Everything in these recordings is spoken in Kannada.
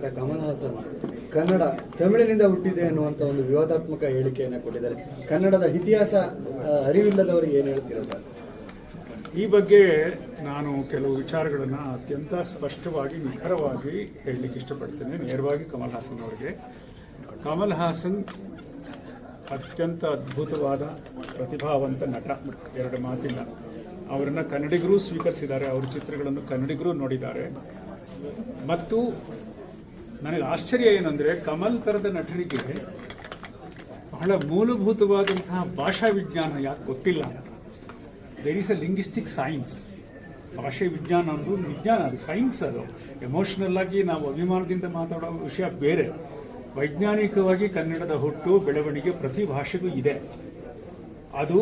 ನಟ ಕಮಲ್ ಹಾಸನ್ ಕನ್ನಡ ತಮಿಳಿನಿಂದ ಹುಟ್ಟಿದೆ ಅನ್ನುವಂಥ ಒಂದು ವಿವಾದಾತ್ಮಕ ಹೇಳಿಕೆಯನ್ನು ಕೊಟ್ಟಿದ್ದಾರೆ. ಕನ್ನಡದ ಇತಿಹಾಸ ಅರಿವಿಲ್ಲದವರಿಗೆ ಏನು ಹೇಳ್ತೀರಾ ಸರ್? ಈ ಬಗ್ಗೆ ನಾನು ಕೆಲವು ವಿಚಾರಗಳನ್ನು ಅತ್ಯಂತ ಸ್ಪಷ್ಟವಾಗಿ, ನಿಖರವಾಗಿ ಹೇಳಲಿಕ್ಕೆ ಇಷ್ಟಪಡ್ತೇನೆ. ನೇರವಾಗಿ ಕಮಲ್ ಹಾಸನ್ ಅವರಿಗೆ. ಕಮಲ್ ಹಾಸನ್ ಅತ್ಯಂತ ಅದ್ಭುತವಾದ, ಪ್ರತಿಭಾವಂತ ನಟ. ಎರಡು ಮಾತಿಲ್ಲ. ಅವರನ್ನು ಕನ್ನಡಿಗರೂ ಸ್ವೀಕರಿಸಿದ್ದಾರೆ. ಅವರ ಚಿತ್ರಗಳನ್ನು ಕನ್ನಡಿಗರೂ ನೋಡಿದ್ದಾರೆ. ಮತ್ತು ನನಗೆ ಆಶ್ಚರ್ಯ ಏನಂದರೆ ಕಮಲ್ ತರದ ನಟರಿಗೆ ಬಹಳ ಮೂಲಭೂತವಾದಂತಹ ಭಾಷಾ ವಿಜ್ಞಾನ ಯಾಕೆ ಗೊತ್ತಿಲ್ಲ there is a linguistic science ಭಾಷೆ ವಿಜ್ಞಾನ ಅಂದ್ರೆ ವಿಜ್ಞಾನ, ಅದು ಸೈನ್ಸ್ ಅದು. ಎಮೋಷನಲ್ ಆಗಿ ನಾವು ಅಭಿಮಾನದಿಂದ ಮಾತಾಡೋ ವಿಷಯ ಬೇರೆ. ವೈಜ್ಞಾನಿಕವಾಗಿ ಕನ್ನಡದ ಹುಟ್ಟು, ಬೆಳವಣಿಗೆ ಪ್ರತಿ ಭಾಷೆಗೂ ಇದೆ. ಅದು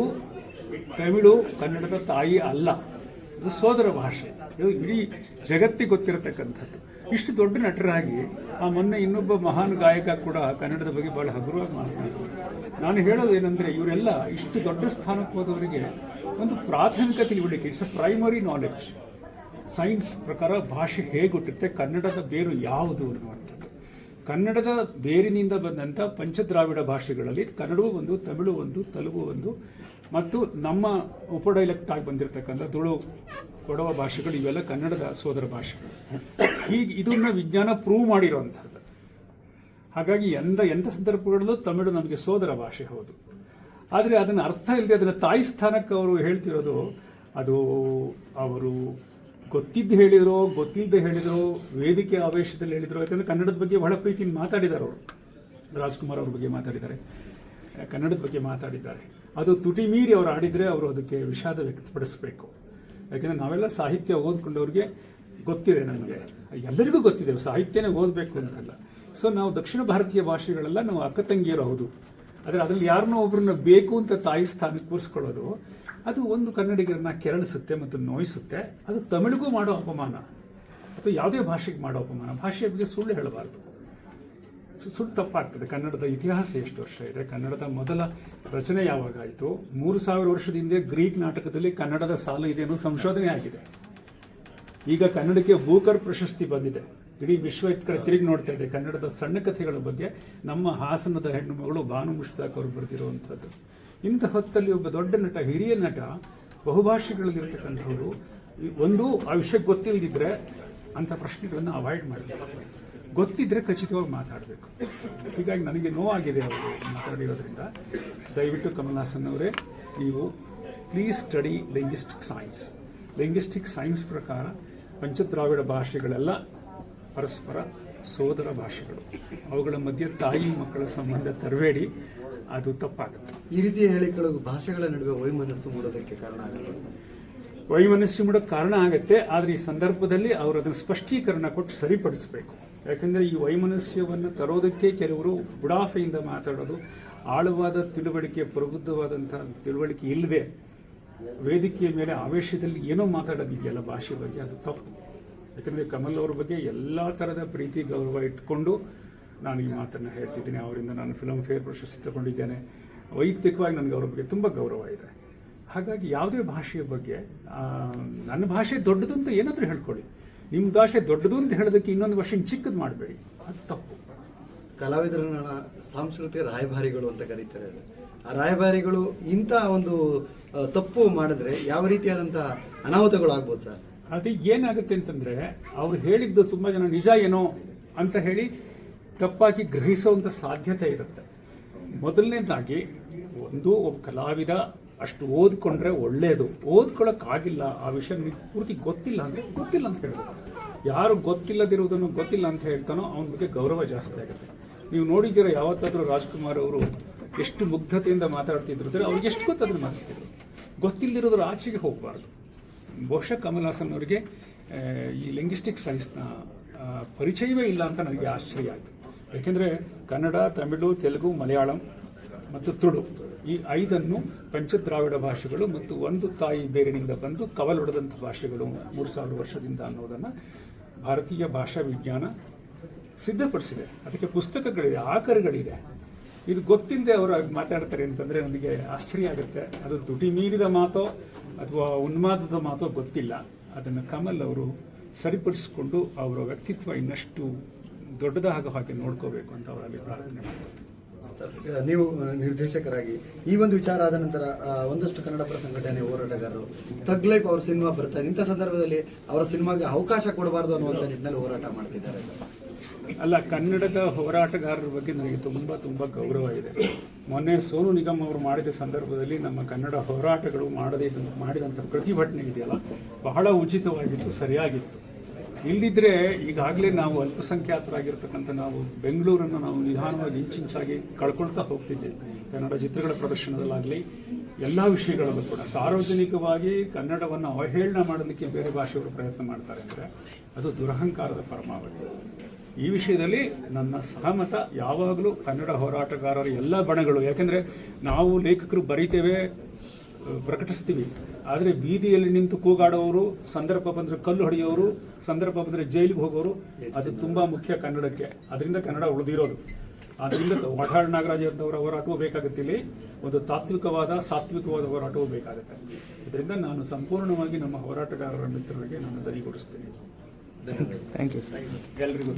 ತಮಿಳು ಕನ್ನಡದ ತಾಯಿ ಅಲ್ಲ. ಇದು ಸೋದರ ಭಾಷೆ. ಇದು ಇಡೀ ಜಗತ್ತಿಗೆ ಗೊತ್ತಿರತಕ್ಕಂಥದ್ದು. ಇಷ್ಟು ದೊಡ್ಡ ನಟರಾಗಿ ಆ ಮೊನ್ನೆ ಇನ್ನೊಬ್ಬ ಮಹಾನ್ ಗಾಯಕ ಕೂಡ ಕನ್ನಡದ ಬಗ್ಗೆ ಬಹಳ ಹಗುರವಾಗಿ ಮಾತನಾಡ್ತಾರೆ ನಾನು ಹೇಳೋದು ಏನಂದರೆ ಇವರೆಲ್ಲ ಇಷ್ಟು ದೊಡ್ಡ ಸ್ಥಾನಕ್ಕೆ ಹೋದವರಿಗೆ ಒಂದು ಪ್ರಾಥಮಿಕ ತಿಳುವಳಿಕೆ, ಇಟ್ಸ್ ಪ್ರೈಮರಿ ನಾಲೆಡ್ಜ್ ಸೈನ್ಸ್ ಪ್ರಕಾರ ಭಾಷೆ ಹೇಗೆ ಹುಟ್ಟುತ್ತೆ, ಕನ್ನಡದ ಬೇರು ಯಾವುದು ಅನ್ನುವಂಥದ್ದು. ಕನ್ನಡದ ಬೇರಿನಿಂದ ಬಂದಂಥ ಪಂಚದ್ರಾವಿಡ ಭಾಷೆಗಳಲ್ಲಿ ಕನ್ನಡವೂ ಒಂದು, ತಮಿಳು ಒಂದು, ತೆಲುಗು ಒಂದು ಮತ್ತು ನಮ್ಮ ಉಪಡೈಲೆಕ್ಟ್ ಆಗಿ ಬಂದಿರತಕ್ಕಂಥ ತುಳು, ಕೊಡವ ಭಾಷೆಗಳು, ಇವೆಲ್ಲ ಕನ್ನಡದ ಸೋದರ ಭಾಷೆಗಳು. ಹೀಗೆ ಇದನ್ನ ವಿಜ್ಞಾನ ಪ್ರೂವ್ ಮಾಡಿರುವಂಥದ್ದು. ಹಾಗಾಗಿ ಎಂದ ಎಂಥ ಸಂದರ್ಭಗಳಲ್ಲೂ ತಮಿಳು ನಮಗೆ ಸೋದರ ಭಾಷೆ ಹೌದು. ಆದರೆ ಅದನ್ನು ಅರ್ಥ ಇಲ್ಲದೆ ಅದನ್ನು ತಾಯಿ ಸ್ಥಾನಕ್ಕೆ ಅವರು ಹೇಳ್ತಿರೋದು, ಅದು ಅವರು ಗೊತ್ತಿದ್ದು ಹೇಳಿದ್ರು ಗೊತ್ತಿಲ್ಲದೆ ಹೇಳಿದ್ರು, ವೇದಿಕೆ ಆವೇಶದಲ್ಲಿ ಹೇಳಿದರು, ಯಾಕಂದರೆ ಕನ್ನಡದ ಬಗ್ಗೆ ಬಹಳ ಪ್ರೀತಿಯಿಂದ ಮಾತಾಡಿದ್ದಾರೆ ಅವರು. ರಾಜ್ಕುಮಾರ್ ಅವ್ರ ಬಗ್ಗೆ ಮಾತಾಡಿದ್ದಾರೆ. ಕನ್ನಡದ ಬಗ್ಗೆ ಮಾತಾಡಿದ್ದಾರೆ. ಅದು ತುಟಿ ಮೀರಿ ಅವರು ಆಡಿದರೆ ಅವರು ಅದಕ್ಕೆ ವಿಷಾದ ವ್ಯಕ್ತಪಡಿಸಬೇಕು. ಯಾಕೆಂದರೆ ನಾವೆಲ್ಲ ಸಾಹಿತ್ಯ ಓದ್ಕೊಂಡವ್ರಿಗೆ ಗೊತ್ತಿದೆ ನಮಗೆ. ಎಲ್ಲರಿಗೂ ಗೊತ್ತಿದೆ ಸಾಹಿತ್ಯನೇ ಓದಬೇಕು ಅಂತಲ್ಲ. ಸೊ ನಾವು ದಕ್ಷಿಣ ಭಾರತೀಯ ಭಾಷೆಗಳೆಲ್ಲ ನಾವು ಅಕ್ಕ ತಂಗಿಯರು ಹೌದು. ಆದರೆ ಅದರಲ್ಲಿ ಯಾರನ್ನೋ ಒಬ್ಬರನ್ನ ಬೇಕು ಅಂತ ತಾಯಿ ಸ್ಥಾನಕ್ಕೆ ಕೂರಿಸ್ಕೊಳ್ಳೋದು, ಅದು ಒಂದು ಕನ್ನಡಿಗರನ್ನ ಕೆರಳಿಸುತ್ತೆ ಮತ್ತು ನೋಯಿಸುತ್ತೆ. ಅದು ತಮಿಳಿಗೂ ಮಾಡೋ ಅಪಮಾನ. ಅಥವಾ ಯಾವುದೇ ಭಾಷೆಗೆ ಮಾಡೋ ಅಪಮಾನ. ಭಾಷೆಯ ಬಗ್ಗೆ ಸುಳ್ಳು ಹೇಳಬಾರ್ದು. ಸುಳ್ಳು ತಪ್ಪಾಗ್ತದೆ. ಕನ್ನಡದ ಇತಿಹಾಸ ಎಷ್ಟು ವರ್ಷ ಇದೆ? ಕನ್ನಡದ ಮೊದಲ ರಚನೆ ಯಾವಾಗಾಯಿತು ಮೂರು ಸಾವಿರ ವರ್ಷದ ಹಿಂದೆ ಗ್ರೀಕ್ ನಾಟಕದಲ್ಲಿ ಕನ್ನಡದ ಸಾಲು ಇದೆ ಅನ್ನೋ ಸಂಶೋಧನೆ ಆಗಿದೆ. ಈಗ ಕನ್ನಡಕ್ಕೆ ಬೂಕರ್ ಪ್ರಶಸ್ತಿ ಬಂದಿದೆ. ಇಡೀ ವಿಶ್ವ ಕಡೆ ತಿರುಗಿ ನೋಡ್ತಾ ಇದೆ. ಕನ್ನಡದ ಸಣ್ಣ ಕಥೆಗಳ ಬಗ್ಗೆ ನಮ್ಮ ಹಾಸನದ ಹೆಣ್ಣು ಮಗಳು ಭಾನು ಮುಷ್ತಾಕ್ ಅವರು ಬರೆದಿರುವಂಥದ್ದು. ಇಂಥ ಹೊತ್ತಲ್ಲಿ ಒಬ್ಬ ದೊಡ್ಡ ನಟ, ಹಿರಿಯ ನಟ ಬಹುಭಾಷೆಗಳಲ್ಲಿರ್ತಕ್ಕಂಥವ್ರು ಒಂದು ಆ ವಿಷಯ ಗೊತ್ತಿಲ್ಲದಿದ್ರೆ ಅಂಥ ಪ್ರಶ್ನೆಗಳನ್ನು ಅವಾಯ್ಡ್ ಮಾಡಬೇಕು. ಗೊತ್ತಿದ್ರೆ ಖಚಿತವಾಗಿ ಮಾತಾಡಬೇಕು. ಹೀಗಾಗಿ ನನಗೆ ನೋವಾಗಿದೆ ಅವರು ಮಾತಾಡಿರೋದ್ರಿಂದ. ದಯವಿಟ್ಟು ಕಮಲ್ ಹಾಸನ್ ಅವರೇ, ನೀವು please study linguistic science linguistic science ಪ್ರಕಾರ ಪಂಚದ್ರಾವಿಡ ಭಾಷೆಗಳೆಲ್ಲ ಪರಸ್ಪರ ಸೋದರ ಭಾಷೆಗಳು. ಅವುಗಳ ಮಧ್ಯೆ ತಾಯಿ ಮಕ್ಕಳ ಸಂಬಂಧ ತರಬೇಡಿ, ಅದು ತಪ್ಪಾಗುತ್ತೆ. ಈ ರೀತಿಯ ಹೇಳಿಕೆಗಳು ಭಾಷೆಗಳ ನಡುವೆ ವೈಮನಸ್ಸು ಮೂಡೋದಕ್ಕೆ ಕಾರಣ ಆಗುತ್ತೆ ಸರ್? ವೈಮನಸ್ಸು ಮಾಡೋ ಕಾರಣ ಆಗುತ್ತೆ, ಆದರೆ ಈ ಸಂದರ್ಭದಲ್ಲಿ ಅವರು ಅದನ್ನು ಸ್ಪಷ್ಟೀಕರಣ ಕೊಟ್ಟು ಸರಿಪಡಿಸಬೇಕು. ಯಾಕೆಂದರೆ ಈ ವೈಮನಸ್ಯವನ್ನು ತರೋದಕ್ಕೆ ಕೆಲವರು ಬುಡಾಫೆಯಿಂದ ಮಾತಾಡೋದು, ಆಳವಾದ ತಿಳುವಳಿಕೆ, ಪ್ರಬುದ್ಧವಾದಂಥ ತಿಳುವಳಿಕೆ ಇಲ್ಲದೆ ವೇದಿಕೆಯ ಮೇಲೆ ಆವೇಶದಲ್ಲಿ ಏನೋ ಮಾತಾಡೋದಿದೆಯಲ್ಲ ಭಾಷೆ ಬಗ್ಗೆ, ಅದು ತಪ್ಪು. ಯಾಕಂದರೆ ಕಮಲ್ ಅವ್ರ ಬಗ್ಗೆ ಎಲ್ಲ ಥರದ ಪ್ರೀತಿ, ಗೌರವ ಇಟ್ಕೊಂಡು ನಾನು ಈ ಮಾತನ್ನು ಹೇಳ್ತಿದ್ದೀನಿ. ಅವರಿಂದ ನಾನು ಫಿಲಮ್ ಫೇರ್ ಪ್ರಶಸ್ತಿ ತಗೊಂಡಿದ್ದೇನೆ. ವೈಯಕ್ತಿಕವಾಗಿ ನನಗೆ ಅವ್ರ ಬಗ್ಗೆ ತುಂಬ ಗೌರವ ಇದೆ. ಹಾಗಾಗಿ ಯಾವುದೇ ಭಾಷೆಯ ಬಗ್ಗೆ ನನ್ನ ಭಾಷೆ ದೊಡ್ಡದು ಅಂತ ಏನಾದರೂ ಹೇಳ್ಕೊಳ್ಳಿ. ನಿಮ್ಮ ಭಾಷೆ ದೊಡ್ಡದು ಅಂತ ಹೇಳೋದಕ್ಕೆ ಇನ್ನೊಂದು ವರ್ಷ ಚಿಕ್ಕದು ಮಾಡಬೇಡಿ. ಅದು ತಪ್ಪು. ಕಲಾವಿದರನ್ನ ಸಾಂಸ್ಕೃತಿಕ ರಾಯಭಾರಿಗಳು ಅಂತ ಕರೀತಾರೆ ಆ ರಾಯಭಾರಿಗಳು ಇಂಥ ಒಂದು ತಪ್ಪು ಮಾಡಿದ್ರೆ ಯಾವ ರೀತಿಯಾದಂಥ ಅನಾಹುತಗಳು ಆಗ್ಬೋದು ಸರ್? ಅದು ಏನಾಗುತ್ತೆ ಅಂತಂದ್ರೆ ಅವ್ರು ಹೇಳಿದ್ದು ತುಂಬ ಜನ ನಿಜ ಏನೋ ಅಂತ ಹೇಳಿ ತಪ್ಪಾಗಿ ಗ್ರಹಿಸುವಂಥ ಸಾಧ್ಯತೆ ಇರುತ್ತೆ. ಮೊದಲನೇದಾಗಿ ಒಂದು ಒಬ್ಬ ಕಲಾವಿದ ಅಷ್ಟು ಓದ್ಕೊಂಡ್ರೆ ಒಳ್ಳೆಯದು ಓದ್ಕೊಳ್ಳೋಕ್ಕಾಗಿಲ್ಲ ಆ ವಿಷಯ ನಿಮಗೆ ಪೂರ್ತಿ ಗೊತ್ತಿಲ್ಲ ಅಂದರೆ ಗೊತ್ತಿಲ್ಲ ಅಂತ ಹೇಳಿದ್ರು ಯಾರು ಗೊತ್ತಿಲ್ಲದಿರುವುದನ್ನು ಗೊತ್ತಿಲ್ಲ ಅಂತ ಹೇಳ್ತಾನೋ ಅವನ ಬಗ್ಗೆ ಗೌರವ ಜಾಸ್ತಿ ಆಗುತ್ತೆ. ನೀವು ನೋಡಿದ್ದೀರ ಯಾವತ್ತಾದರೂ ರಾಜ್ಕುಮಾರ್ ಅವರು ಎಷ್ಟು ಮುಗ್ಧತೆಯಿಂದ ಮಾತಾಡ್ತಿದ್ರು ಅಂದರೆ ಅವ್ರಿಗೆ ಎಷ್ಟು ಗೊತ್ತಾದ್ರೆ ಮಾತಾಡ್ತಿದ್ರು. ಗೊತ್ತಿಲ್ಲದಿರೋದ್ರ ಆಚೆಗೆ ಹೋಗಬಾರ್ದು. ಬಹುಶಃ ಕಮಲ್ ಹಾಸನ್ ಅವರಿಗೆ ಈ ಲಿಂಗ್ವಿಸ್ಟಿಕ್ ಸೈನ್ಸ್ನ ಪರಿಚಯವೇ ಇಲ್ಲ ಅಂತ ನನಗೆ ಆಶ್ಚರ್ಯ ಆಯಿತು. ಯಾಕೆಂದರೆ ಕನ್ನಡ, ತಮಿಳು, ತೆಲುಗು, ಮಲಯಾಳಂ ಮತ್ತು ತುಳು. ಈ ಐದನ್ನು ಪಂಚದ್ರಾವಿಡ ಭಾಷೆಗಳು ಮತ್ತು ಒಂದು ತಾಯಿ ಬೇರಿನಿಂದ ಬಂದು ಕವಲೊಡೆದಂಥ ಭಾಷೆಗಳು ಮೂರು ಸಾವಿರ ವರ್ಷದಿಂದ ಅನ್ನೋದನ್ನು ಭಾರತೀಯ ಭಾಷಾ ವಿಜ್ಞಾನ ಸಿದ್ಧಪಡಿಸಿದೆ. ಅದಕ್ಕೆ ಪುಸ್ತಕಗಳಿದೆ ಆಕರಗಳಿದೆ. ಇದು ಗೊತ್ತಿಂದೆ ಅವರು ಮಾತಾಡ್ತಾರೆ ಅಂತಂದರೆ ನನಗೆ ಆಶ್ಚರ್ಯ ಆಗುತ್ತೆ. ಅದು ತುಟಿ ಮೀರಿದ ಮಾತೋ ಅಥವಾ ಉನ್ಮಾದದ ಮಾತೋ ಗೊತ್ತಿಲ್ಲ. ಅದನ್ನು ಕಮಲ್ ಅವರು ಸರಿಪಡಿಸಿಕೊಂಡು ಅವರ ವ್ಯಕ್ತಿತ್ವ ಇನ್ನಷ್ಟು ದೊಡ್ಡದಾಗಿ ಹಾಗೆ ನೋಡ್ಕೋಬೇಕು ಅಂತ ಅವರಲ್ಲಿ ಪ್ರಾರ್ಥನೆ ಮಾಡ್ತೀನಿ ಸರ್, ನೀವು ನಿರ್ದೇಶಕರಾಗಿ. ಈ ಒಂದು ವಿಚಾರ ಆದ ನಂತರ ಒಂದಷ್ಟು ಒಂದಷ್ಟು ಕನ್ನಡಪರ ಸಂಘಟನೆ ಹೋರಾಟಗಾರರು ತಗ್ ಲೈಫ್ ಅವ್ರ ಸಿನಿಮಾ ಬರ್ತಾರೆ ಇಂಥ ಸಂದರ್ಭದಲ್ಲಿ ಅವರ ಸಿನಿಮಾಗೆ ಅವಕಾಶ ಕೊಡಬಾರ್ದು ಅನ್ನುವಂಥ ನಿಟ್ಟಿನಲ್ಲಿ ಹೋರಾಟ ಮಾಡ್ತಿದ್ದಾರೆ ಅಲ್ಲ, ಕನ್ನಡದ ಹೋರಾಟಗಾರರ ಬಗ್ಗೆ ನನಗೆ ತುಂಬ ತುಂಬ ಗೌರವ ಇದೆ. ಮೊನ್ನೆ ಸೋನು ನಿಗಮ್ ಅವರು ಮಾಡಿದ ಸಂದರ್ಭದಲ್ಲಿ ನಮ್ಮ ಕನ್ನಡ ಹೋರಾಟಗಳು ಮಾಡದೇ, ಮಾಡಿದಂಥ ಪ್ರತಿಭಟನೆ ಇದೆಯಲ್ಲ, ಬಹಳ ಉಚಿತವಾಗಿತ್ತು, ಸರಿಯಾಗಿತ್ತು. ಇಲ್ಲಿದ್ರೆ ಈಗಾಗಲೇ ನಾವು ಅಲ್ಪಸಂಖ್ಯಾತರಾಗಿರ್ತಕ್ಕಂಥ ನಾವು ಬೆಂಗಳೂರನ್ನು ನಾವು ನಿಧಾನವಾಗಿ ಇಂಚಿಂಚಾಗಿ ಕಳ್ಕೊಳ್ತಾ ಹೋಗ್ತಿದ್ದೇವೆ. ಕನ್ನಡ ಚಿತ್ರಗಳ ಪ್ರದರ್ಶನದಲ್ಲಾಗಲಿ, ಎಲ್ಲ ವಿಷಯಗಳಲ್ಲೂ ಕೂಡ. ಸಾರ್ವಜನಿಕವಾಗಿ ಕನ್ನಡವನ್ನು ಅವಹೇಳನ ಮಾಡಲಿಕ್ಕೆ ಬೇರೆ ಭಾಷೆಯವರು ಪ್ರಯತ್ನ ಮಾಡ್ತಾರೆ ಅಂದರೆ ಅದು ದುರಹಂಕಾರದ ಪರಮಾವಧಿ. ಈ ವಿಷಯದಲ್ಲಿ ನನ್ನ ಸಹಮತ. ಯಾವಾಗಲೂ ಕನ್ನಡ ಹೋರಾಟಗಾರರ ಎಲ್ಲ ಬಣಗಳು. ಯಾಕೆಂದರೆ ನಾವು ಲೇಖಕರು ಬರೀತೇವೆ ಪ್ರಕಟಿಸ್ತೀವಿ. ಆದರೆ ಬೀದಿಯಲ್ಲಿ ನಿಂತು ಕೂಗಾಡೋರು ಸಂದರ್ಭ ಬಂದರೆ ಕಲ್ಲು ಹೊಡೆಯೋರು ಸಂದರ್ಭ ಬಂದರೆ ಜೈಲಿಗೆ ಹೋಗೋರು ಅದು ತುಂಬ ಮುಖ್ಯ ಕನ್ನಡಕ್ಕೆ. ಅದರಿಂದ ಕನ್ನಡ ಉಳಿದಿರೋದು. ಆದ್ದರಿಂದ ವಠಾಳ್ ನಾಗರಾಜ್ ಅಂತವರ ಹೋರಾಟವೂ ಬೇಕಾಗುತ್ತೆ ಇಲ್ಲಿ. ಒಂದು ತಾತ್ವಿಕವಾದ ಸಾತ್ವಿಕವಾದ ಹೋರಾಟವೂ ಬೇಕಾಗುತ್ತೆ. ಇದರಿಂದ ನಾನು ಸಂಪೂರ್ಣವಾಗಿ ನಮ್ಮ ಹೋರಾಟಗಾರರ ಮಿತ್ರರಿಗೆ ನಾನು ದನಿಗೊಡಿಸ್ತೇನೆ ಧನ್ಯವಾದ ಥ್ಯಾಂಕ್ ಯು ಸರ್ ಎಲ್ರಿಗೂ